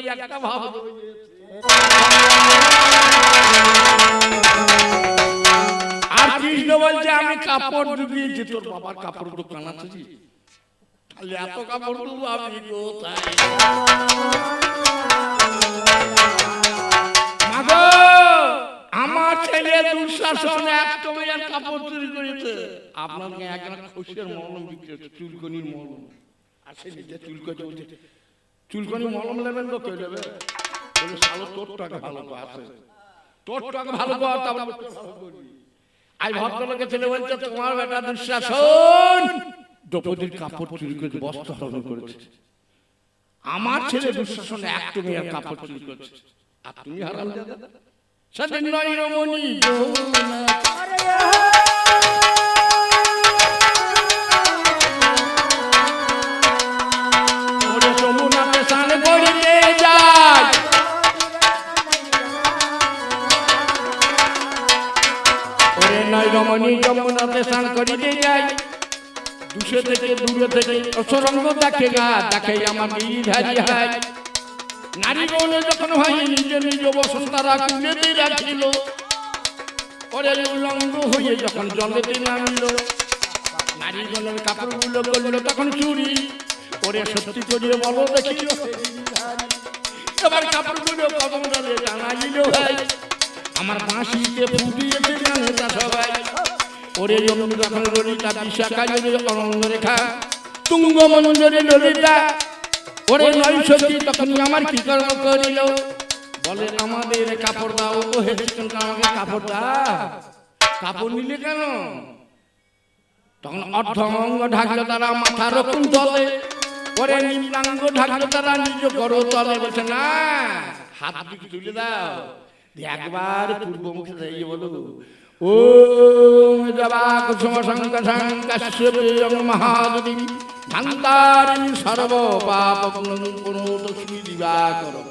এই একটা ভাব আর কৃষ্ণ বলছে, আমি কাপড় ডুবিয়েছি তোর বাবার কাপড় দোকান আছে তাহলে এত কাপড় ডুবো আমি আমার ছেলে দুঃশাসন এক টমের কাপড় চুরি করেছে। আপনাকে একজন খুশির মলম বিক্রি চুলকনির মলম। আসে নিজে চুলকনি চুলকনি মলম নেবেন তো কে নেবে বলে শালো তোর টাকা ভালো তো আছে। তোর টাকা ভালো তো তারপর আজ ভদ্রলোকের ছেলে বলছে তোমার বেটা দুঃশাসন দ্রৌপদীর কাপড় চুরি করেছে বস্ত্র হরণ করেছে। আমার ছেলে দুঃশাসন এক তুমি আর কাপড় চুরি করছে। আর তুমি হারাম দাদা সেদিন নয় রমণী রমণী যমুনাতে স্নান করিতে যায় দুশে থেকে দূরে থেকে অসরঙ্গ দেখে গা দেখে আমার গিরিধারী হয় নারী বলে যখন হয় নিজ নিজ বসন তারা কুলেতে রাখিল। পরে উলঙ্গ হয়ে যখন জলেতে নামিল। নারী গণের কাপড়গুলো করল তখন চুরি। পরে সত্যি করিয়ে বলো দেখিল। এবার কাপড়গুলো কদম জানাইল আমার বাঁশিতে ফুটিয়েছে জানে তা সবাই ওরে জমি যখন ললিতা বিশাখা জলে অনন্ত রেখা তুঙ্গ মঞ্জরে ললিতা। ওরে নয় সত্যি তখন আমার কি কর্ম করিল? বলে, আমাদের কাপড় দাও ও হেসেছেন আমাকে কাপড় দা কাপড় নিলে কেন? তখন অর্ধঙ্গ ঢাকলো তারা মাথা রকম তলে। ওরে নিম্নাঙ্গ ঢাকলো তারা নিজ করো তলে বলছে, না, হাত তুলে দাও। একবার পূর্ব মুখে যাইয়ে বলো ও জবা কুসুম ধান্তারিণী সর্ব পাপ পুনঃ দিবা করো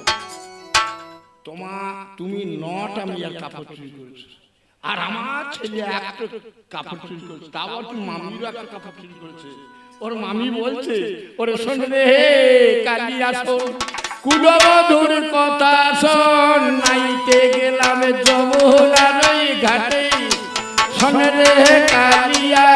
তোমা তুমি নট আমি আর কাপড় চুরি করেছ। আর আমার ছেলে একটা কাপড় চুরি করেছে তাও আর মামিরও একটা কাপড় চুরি করেছে? ওর মামি বলছে ওরে শোন রে হে কালি আসো। কুলবধুর কথা শোন নাইতে গেলাম যমুনার ঘাটে। সঙ্গে কালিয়া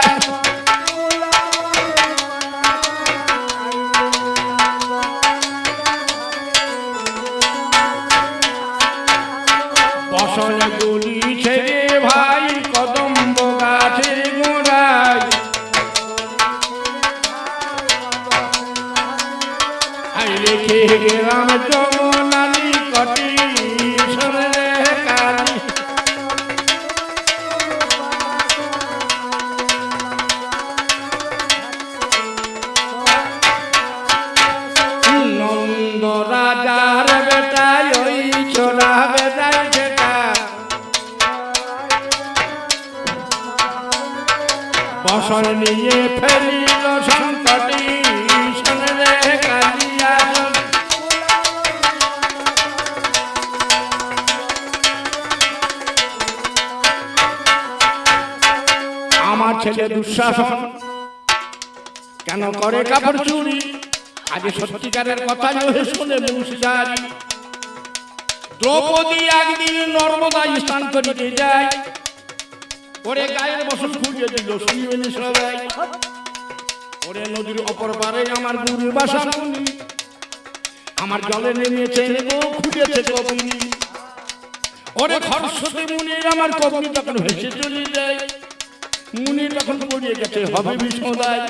ছেলে দুঃশাসন। কেন করে কাপড় চুরি? আগে সত্যিকারের কথা শুনে মুন্সিদারি দ্রৌপদী একদিন করিতে যায়। ওরে গায়ের বসন খুঁজে দিল শুনিবেনি সবাই ওরে নদীর অপর পারে আমার গুরু বাসা আমার জলে নেমেছে গো খুঁজেছে কবি ওরে খরস্বতী মুনির আমার কবি তখন ভেসে চলে যায়। মুনি তখন পড়িয়ে গেছে, হবে বিষদায়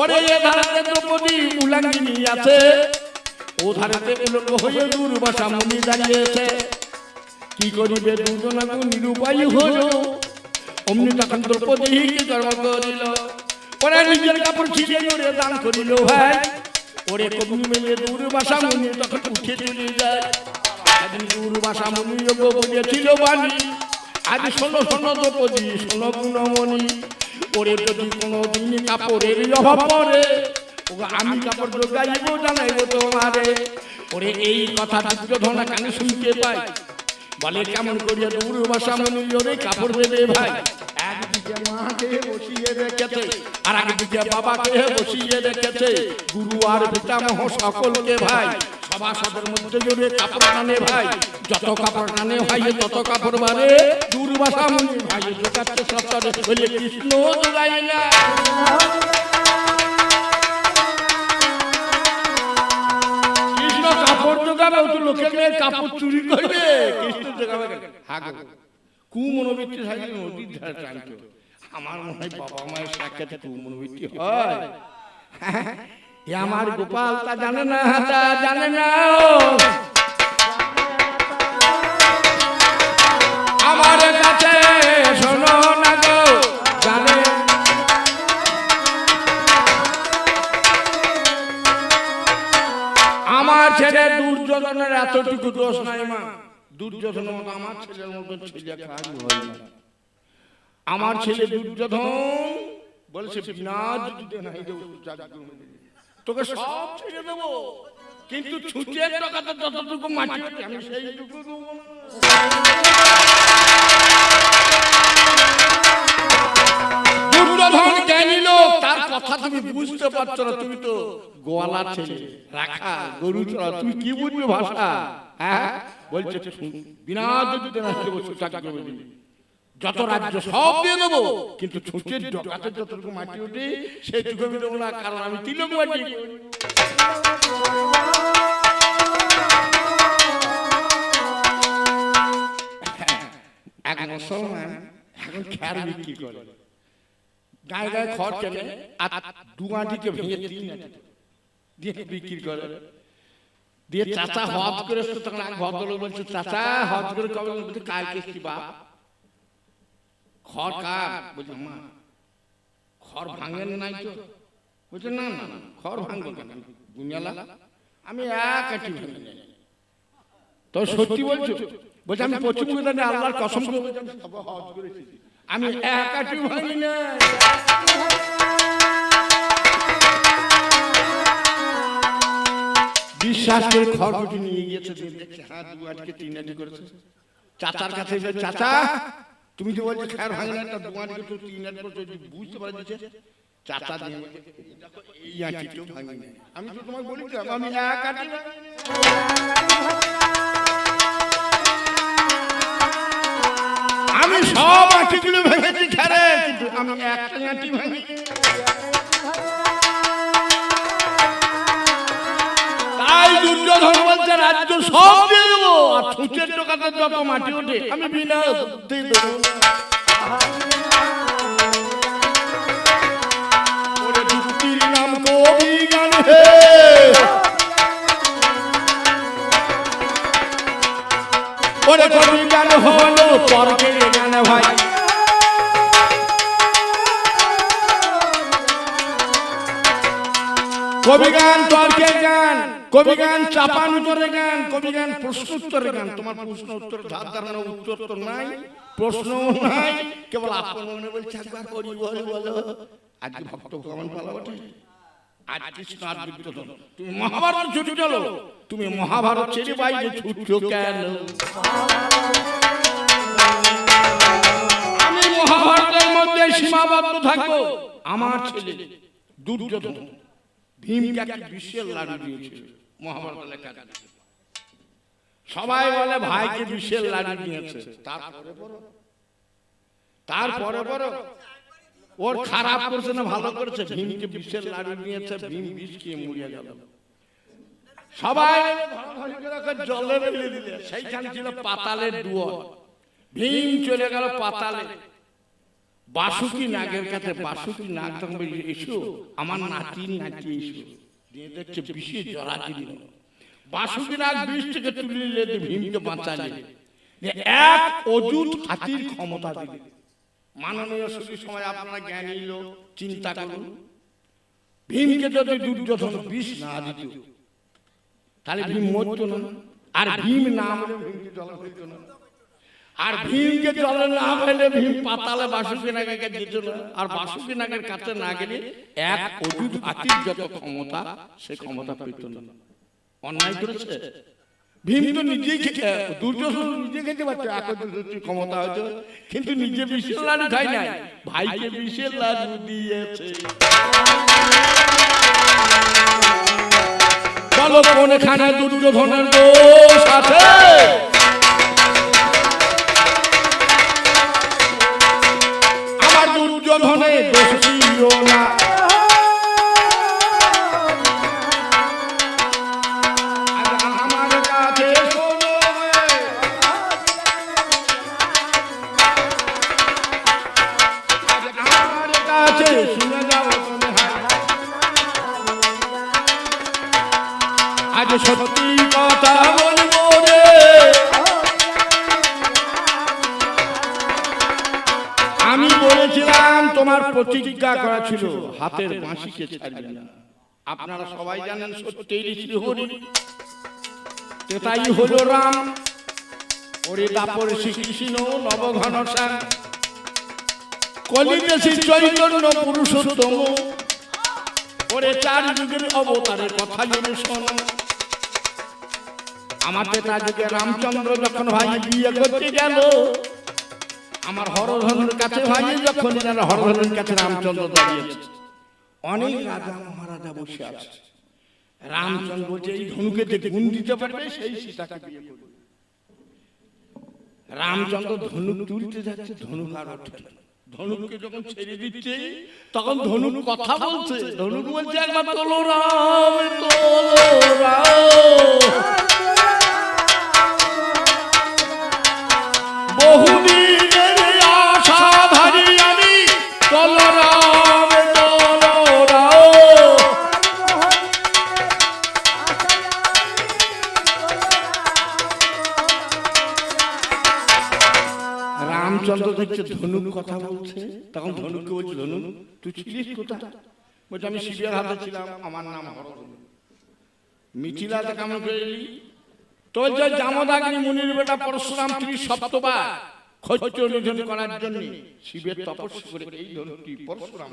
ওরে এ ধারাতে দ্রৌপদী উলাঙ্গিনী আছে। ও ধারাতে উলঙ্গ হয়ে দূর বাসা মুনি দাঁড়িয়েছে। কি করিবে দুজনাকে নিরুপায় হলো। অমনি তখন দ্রৌপদী কর্ম করিল? ওরা নিজের কাপড় ছিঁড়ে জোরে দান করিল ভাই। ওরে কবি মেলে দূর বাসা মুনি তখন উঠে চলে যায়। একদিন দূর বাসা মুনি বলেছিল বাণী। আজ শোনো শোনো দ্রৌপদী শোনো গুণমণি। ওরে যদি কোনো দিন কাপড়ের অভাব পড়ে আমি কাপড় যোগাইব জানাইব তোমারে। ওরে এই কথা দুর্যোধনা কানে শুনতে পাই। বলে, কেমন করিয়া দূর বাসা মনি ওরে কাপড় দেবে ভাই? একদিকে মাকে বসিয়ে রেখেছে আর একদিকে বাবাকে বসিয়ে রেখেছে। গুরু আর পিতামহ সকলকে ভাই। সভাসদের কাপড় টানে যত কাপড় টানে ভাই যোগাচ্ছে সত্তরে কৃষ্ণ কৃষ্ণ কাপড় চুরি করবে। আমার মনে হয় বাবা মায়ের সাক্ষাতে কুমনোবৃত্তি হয়। এ আমার গোপাল তা জানে না তা জানে না। আমার কাছে শোনো না গো জানে। আমার ছেলে দুর্যোধনের এতটুকু দোষ নাই মা। দুর্যোধনের মতো আমার ছেলের মতো ছেলে কাজ হয় না। আমার ছেলে দুর্যোধন বলছে বিনা যুদ্ধে নাই। তোকে সব ছেড়ে দেবো। কিন্তু ছুটিয়ে টাকাতে যতটুকু মাটি আমি সেইটুকু দেবো। দুর্যোধন জ্ঞানী লোক তার কথা তুমি বুঝতে পারছ না তুমি তো গোয়ালা ছেলে রাখা গরু চড়া তুমি কি বুঝবে ভাষা? হ্যাঁ? বলছে বিনা যুদ্ধে না দেবো। চাকরি যত রাজ্য সব দিয়ে দেবো। কিন্তু যতটুকু মাটি উঠে, সেইটুকু দেবো না, কারণ আমি তিলক মাটি। গায়ে গায়ে ভেঙে দিয়ে বিক্রি করে। দিয়ে চাচা হজ করে চাচা, হজ করে কবে বাপ। খড় কার বলছে মা খড় ভাঙেন নাই তো? বলছে না না না, খড় ভাঙবো কেন? দুনিয়ালা আমি এক আটি ভেঙে তো সত্যি বলছো? বলছে? আমি পশ্চিম আল্লাহর কসম করে আমি এক আটি ভাঙি না বিশ্বাস করে নিয়ে গিয়েছে দেখছে হ্যাঁ দু আটকে তিন আটি করেছে। চাচার কাছে চাচা তুমি যে বলছো খেয়ার ভাঙে না তা দু আটকে তো তিন আটি করেছ যদি বুঝতে পারে দিচ্ছে চাচা দিয়ে "এই আটিটাও ভাঙি না। আমি তো তোমাকে বলেছিলাম আমি এক আটি আমি সব আটিগুলো ভেঙেছি খেরে কিন্তু আমি একটা আটি ভাঙি তাই দুর্যোধন বলছে, রাজ্য সব দিয়ে দেবো। আর ছুঁচের টোকাতে যত মাটি ওঠে, আমি বিনা কবি গান তর্কের গান ভাই। কবি গান তর্কের গান। কবি গান চাপান উত্তরের গান কবি গান প্রশ্ন উত্তরের গান তোমার প্রশ্ন উত্তর ধার ধারণা উত্তর তো নাই প্রশ্ন নাই কেবল আপন মনে বলছে একবার করি বল বলো। আজকে ভক্ত পালা বটে। আজ কৃষ্ণ আর তুমি মহাভারত ছুটে চলো। তুমি মহাভারত ছেড়ে বাইরে ছুটছো কেন? আমি মহাভারতের মধ্যে সীমাবদ্ধ থাকব। আমার ছেলে দুর্যোধন ভীমকে একটা বিশ্বের লাড়ু দিয়েছিল। মহাভারত লেখা। সবাই বলে ভাইকে বিশ্বের লাড়ু দিয়েছে। তারপরে বড়। তারপরে বড়। ওর খারাপ করছে না ভালো করছে? ভীমকে বিশ্বের লাড়ু নিয়েছে ভীম বিষ খেয়ে মরিয়া গেল। সবাই জলে ফেলে দিলে। সেইখানে ছিল পাতালের দুয়ার। ভীম চলে গেল পাতালে। বাসুকি নাগের কাছে বাসুকি নাগ তখন এসো আমার নাতি নাতি এসো। দিয়ে দেখছে বিষে জড়া দিল। বাসুকি নাগ বিষ থেকে তুলে নিলে ভীমকে বাঁচালে এক অযুত হাতির ক্ষমতা দিলে। মাননীয় সুখী সময় আপনারা জ্ঞানী লোক, চিন্তা করুন। ভীমকে যদি দুর্যোধন বিষ না দিত, তাহলে ভীম মরত না। আর ভীম না মরে ভীমকে জলে ফেলত না। আর ভীমকে জলে না ফেলে ভীম পাতালে বাসুকি নাগের কাছে যেত না আর বাসুকি নাগের কাছে না গেলে এক অযুত হাতির যত ক্ষমতা, সে ক্ষমতা পেত না। অন্যায় করেছে? ভীম তো নিজেই দুর্যোধন নিজে খেতে ক্ষমতা কিন্তু নিজে বিষের লাড়ু খাই নাই। ভাইকে বিষের লাড়ু দিয়েছে। বলো কোনখানে দুর্যোধনের দোষ আছে। দোষ ছিল না। প্রতিজ্ঞা করা ছিল হাতের বাঁশিকে ছাড়বে না? আপনারা সবাই জানেন শ্রীহরি হলো রাম। ওরে দাপর শ্রীকৃষ্ণ নবঘন শ্যাম কলিতে শ্রী চৈতন্য পুরুষোত্তম। ওরে চার যুগের অবতারের কথা জেনে শোনো। আমার তেতা যুগে রামচন্দ্র যখন ভাই বিয়ে করতে গেল আমার হরধনুর কাছে ভাই, যখন হরধনুর কাছে রামচন্দ্র দাঁড়িয়েছে অনেক রাজা মহারাজা বসে আছে। রামচন্দ্র বলছে ধনুকে যে গুণ দিতে পারবে, সেই সীতাকে বিয়ে করবে। রামচন্দ্র ধনুক তুলতে যাচ্ছে, ধনুক আর ওঠে ধনুককে যখন ছেড়ে দিচ্ছে, তখন ধনুক কথা বলছে। ধনুক বলছে, একবার তোলো রাম তোলো রাম। দেখছে ধনুক কথা বলছে, তখন ধনুককে বলছে ধনুক তুই ছিলিস কোথায় বলছে, আমি শিবের হাতে ছিলাম, আমার নাম মিথিলাতে কেমন করে এলি তো যে জামদাগ্নি মুনির বেটা পরশুরাম ত্রিশ সপ্তবার খৈত্য নিধন করার জন্য শিবের তপস্যা করে এই ধনুকটি পরশুরাম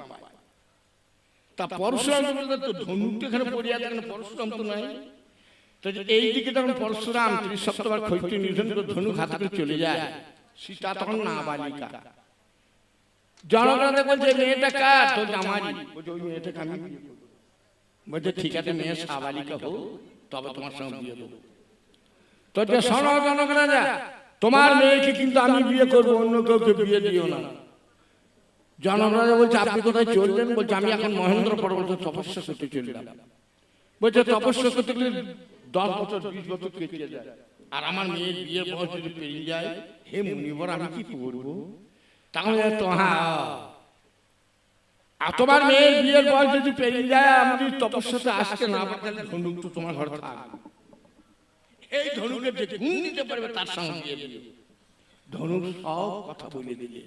তা পরশুরাম তো ধনুকটা এখানে পড়ে আছে পরশুরাম তো নাই। যে তখন পরশুরাম ত্রিশ সপ্তবার নিধন করে ধনুক হাতে চলে যায়। সীতা তখন না বালিকা জনগণ বলছে মেয়েটা কার? তো জামারি বলছে ওই মেয়েটাকে আমি বলছে ঠিক আছে মেয়ে সাবালিকা হোক তবে তোমার সঙ্গে বিয়ে দেবো। তো যে শোনো জনগণরা তোমার মেয়েকে কিন্তু আমি বিয়ে করব অন্য কাউকে বিয়ে দিও না। জনগণরা বলছে আপনি কোথায় চললেন বলছে আমি এখন মহেন্দ্র পর্বত তপস্যা করতে চললাম। বলছে তপস্যা করতে গেলে দশ বছর বিশ বছর কেটে যায়। আর আমার মেয়ের বিয়ের বয়স যদি পেরিয়ে যায়, হে মুনিবর, আমি কি করব? তাহলে তো হ্যাঁ তোমার মেয়ের বিয়ের বয়স যদি পেরিয়ে যায়, আমি যদি তপস্যাতে আসতে না পারি ধনুক তো তোমার ঘর থাকবে এই ধনুকের যে গুণ দিতে পারবে, তার সঙ্গে বিয়ে। ধনুক সব কথা বলে দিলে।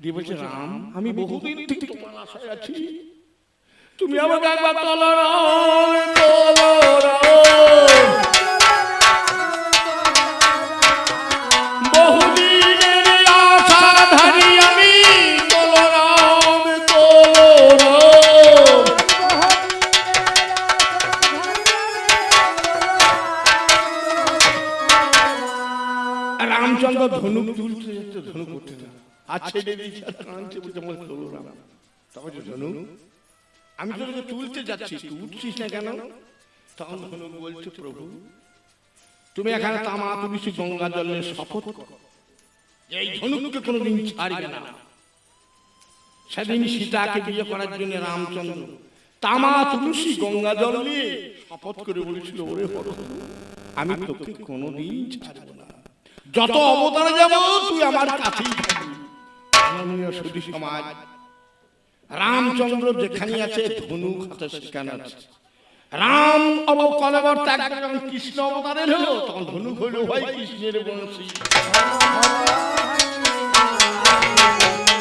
দিয়ে বলছে, রাম, আমি বহুদিন থেকে তোমার আশায় আছি। তুমি আমাকে একবার তোলো রাম রামচন্দ্র ধনুক তুলতে যাচ্ছে ধনুক উঠে না। আর আর কাঁদছে বলছে আমার রাম। তখন ধনুক। আমি তো তুলতে যাচ্ছি তুই উঠছিস না কেন? তখন ধনুক বলছে প্রভু তুমি এখানে তামা তুলসী গঙ্গা জলের শপথ করো। এই ধনুককে কোনোদিন ছাড়বে না। সেদিন সীতাকে বিয়ে করার জন্য রামচন্দ্র তামা তুলসী গঙ্গা জল নিয়ে শপথ করে বলেছিল ওরে হরধনু, আমি তোকে কোনোদিন ছাড়বো না। যত অবতারে যাব তুই আমার কাছেই থাকবি। সমাজ। রামচন্দ্র যেখানে আছে ধনুক হাতে সেখানে আছে। রাম অব কলেবর ত্যাগ যখন কৃষ্ণ অবতারের হলো তখন ধনুক হইল ভাই কৃষ্ণের বংশী।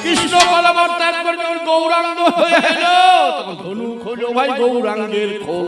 কৃষ্ণ কলেবর ত্যাগ করে যখন গৌরাঙ্গ হয়ে এলো তখন ধনুক হইল ভাই গৌরাঙ্গের খোল।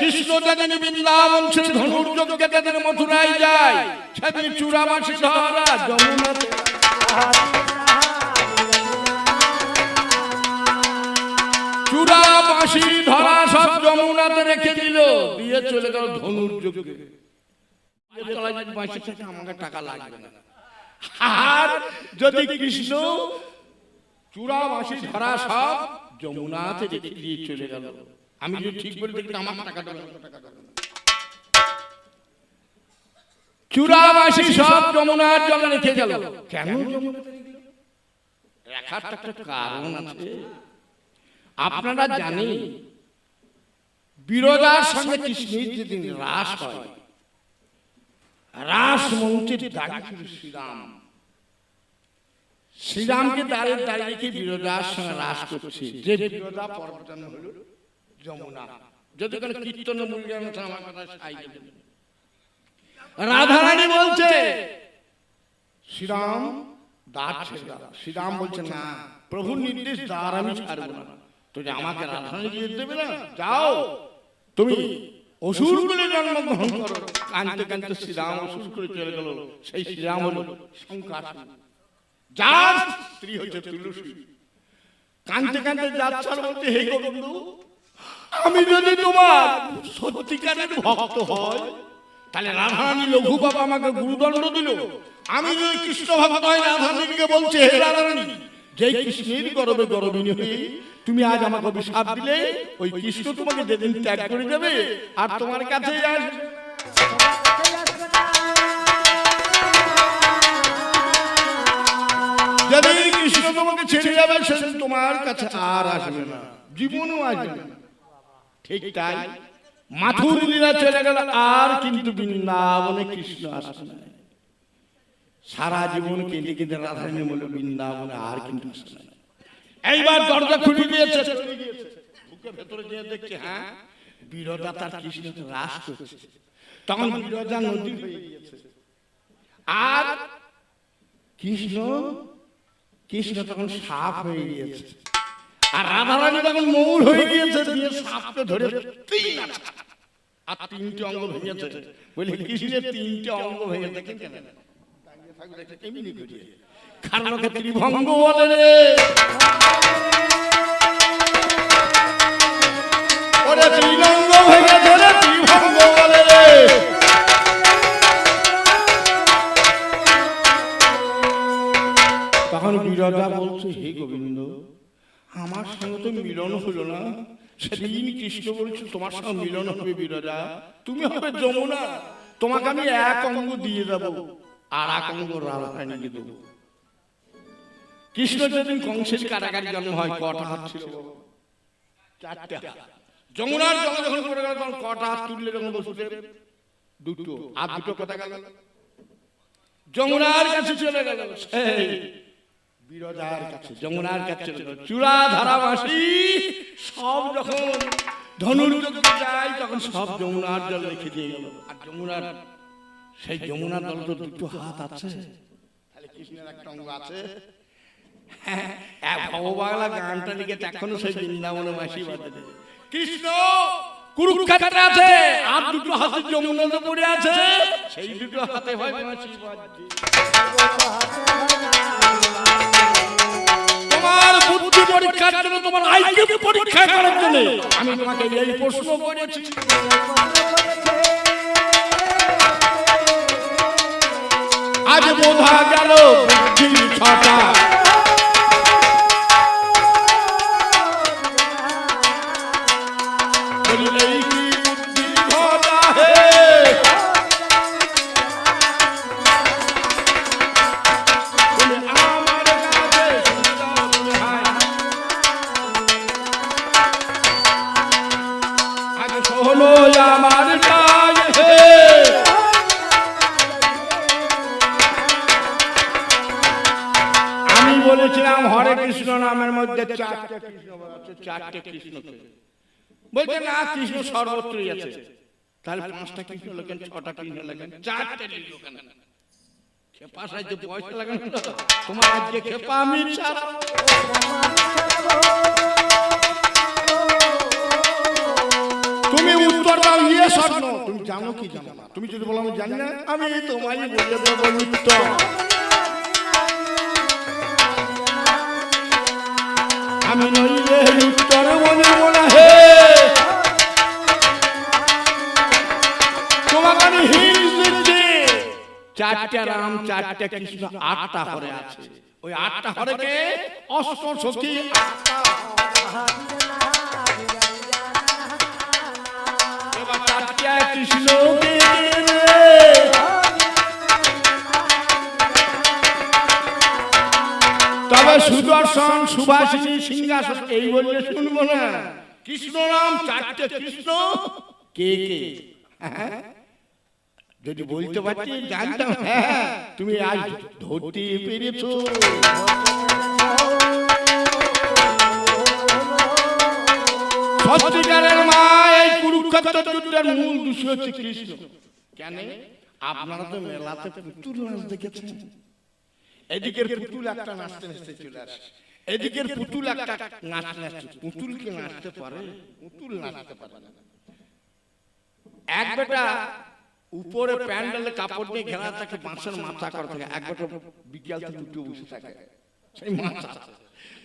কৃষ্ণ যেদিন বৃন্দাবন ছেড়ে ধনুর্যজ্ঞে যেদিন মথুরায় যায়। সেদিন ধরা যমুনাতে চূড়াবাসী ধরা যমুনাতে রেখে দিল, দিয়ে চলে গেল ধনুর্যজ্ঞে। আমাকে টাকা লাগবে না। যদি কৃষ্ণ চূড়াবাসী ধরা সব যমুনাতে চলে গেল। আমি যদি ঠিক বলে দেখি আমার টাকা দেবে। চূড়াবাসী সব যমুনার জলে রেখে গেল। কেন রাখার একটা কারণ আছে। আপনারা জানেন বিরোধার সঙ্গে কৃষ্ণের যেদিন রাস হয় রাস মঞ্চের দাঁড়িয়ে ছিল শ্রীরাম। শ্রীরামকে দাঁড়িয়ে দাঁড়িয়ে বিরোধার সঙ্গে রাস করছে। যে বিরোধা পর্বতন হলো যমুনা। যদি কোনো কীর্তন মূল্য আমার কথা সাই রাধারানী বলছে শ্রীরাম দ্বার ছেড়ে শ্রীরাম বলছে না প্রভুর নির্দেশ দ্বার আমি ছাড়বো না। তো যে আমাকে রাধারানী দিয়ে দেবে না যাও। তুমি অসুর বলে জন্মগ্রহণ করো। কানতে কানতে শ্রীরাম অসুর করে চলে গেল। সেই শ্রীরাম হলো শঙ্কাসুর। যার স্ত্রী হচ্ছে তুলসী। কানতে কানতে যাচ্ছে আর হে গোবিন্দ আমি যদি তোমার সত্যিকারের ভক্ত হয় তাহলে রাধারানী লঘু বাবা আমাকে গুরুদণ্ড দিল। আমি যদি কৃষ্ণ ভক্ত হয় রাধারানীকে বলছে, হে রাধারানী যে কৃষ্ণের গরবে গরবিনী হয়ে তুমি আজ আমাকে অভিশাপ দিলে, ওই কৃষ্ণ তোমাকে যেদিন ত্যাগ করে দেবে আর তোমার কাছে আসবে। যেদিন কৃষ্ণ তোমাকে ছেড়ে যাবে, সেদিন তোমার কাছে আর আসবে না। জীবনও আসবে না। ঠিক তাই। মাথুর লীলা চলে গেল, আর কিন্তু বৃন্দাবনে কৃষ্ণ আসে না সারা জীবন কেঁদে কেঁদে রাধারানী বলে বৃন্দাবনে আর কিন্তু আসে এইবার দরজা খুলে দিয়েছে। ভেতরে দেখছে হ্যাঁ কৃষ্ণ করছে তখন বিরোধা নদী হয়ে গিয়েছে। আর কৃষ্ণ কৃষ্ণ তখন সাপ হয়ে গিয়েছে। আর রাধারানী তখন মৌর হয়ে গিয়েছে। সাপকে ধরে আর অঙ্গ ভেঙেছে। বলে কৃষ্ণের অঙ্গ ভেঙেছে? তখন বিরজা বলছে, হে গোবিন্দ, আমার সঙ্গে তো মিলন হলো না। সেদিন কৃষ্ণ বলছে তোমার সঙ্গে মিলন হবে বিরজা। তুমি হবে যমুনা। তোমাকে আমি এক অঙ্গ দিয়ে দেব। আর এক অঙ্গ রাধারানীকে দেবো। কৃষ্ণ যেদিন কংসের কারাগারি জন্ম হয় কটা হাত ছিল? চারটে যমুনার জল যখন পড়ে গেল তখন কটা হাত তুললে যখন বসলে দুটো। আর দুটো কথা গেল? যমুনার কাছে চলে গেল। সেই বিরজার কাছে যমুনার কাছে চূড়া ধারাবাসী সব যখন ধনুর্যজ্ঞে যায় তখন সব যমুনার জল রেখে দিয়ে গেল। আর যমুনার সেই যমুনার জল তো দুটো হাত আছে। তাহলে কৃষ্ণের একটা অঙ্গ আছে। হ্যাঁ, ভববাংলা গানটা লিখে এখনও সেই বৃন্দাবনে মাসি কৃষ্ণ কুরুক্ষেত্রে আছে আর দুটো হাতে যমুনাতে পড়ে আছে। সেই দুটো হাতে হয় মাসি বুদ্ধি জন্য তোমার আইকিউ পরীক্ষা করার জন্য। আমি তোমাকে এই প্রশ্ন করেছি। আজ বোঝা গেল ছটা। বলেছিলাম, হরে কৃষ্ণ নামের মধ্যে চারটে কৃষ্ণ চারটে কৃষ্ণ বলছে, না, কৃষ্ণ সর্বত্রই আছে। তাহলে পাঁচটা কৃষ্ণ লেখেন, ছটা কৃষ্ণ লেখেন, চারটে আমি তুমি উত্তর দাও ইয়ে স্বপ্ন। তুমি জানো কি জানো তুমি যদি বলো, আমি জানি না, আমি তোমায় বলে দেবো উত্তর। চারটা রাম চারটা কৃষ্ণ আটটা হরে আছে। ওই আটটা হরে কে? অষ্ট সখী চারটা কৃষ্ণ তবে সুদর্শন সুভাষিনী সিংহাসন, এই বললে শুনব না। কৃষ্ণ নাম চারটে কৃষ্ণ। কে কে? হ্যাঁ? যদি বলতে পারছি জানতাম। হ্যাঁ তুমি আজ ধরতে পেরেছ। সত্যিকারের মা, এই কুরুক্ষেত্র যুদ্ধের মূল দোষী হচ্ছে কৃষ্ণ। কেন? আপনারা তো মেলাতে পুতুল নাচ দেখেছেন। এদিকের পুতুল একটা নাচতে নাচতে চলে আসে। এদিকের পুতুল একটা পুতুল কি নাচতে পারে? পুতুল নাচতে পারে না। এক বেটা উপরে প্যান্ডেলে কাপড় দিয়ে ঘেরা থাকে, বাঁশের মাথা করা থাকে। এক বেটা বিকেল থেকে উঠে বসে থাকে। সেই মাথা।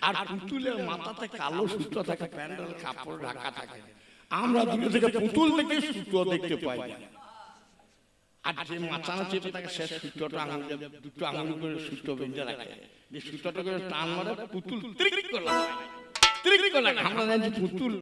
আর পুতুলের মাথাতে কালো সুতো থাকে, প্যান্ডেল কাপড় ঢাকা থাকে। আমরা দূরে থেকে পুতুল দেখে সুতো দেখতে পাই। না আর যে মাচানো চেপে থাকে সে সুতোটা দুটো আঙুল করে সুতো বেঁধে রাখে। যে সুতোটা করে টান মারে, পুতুল আমরা জানি পুতুল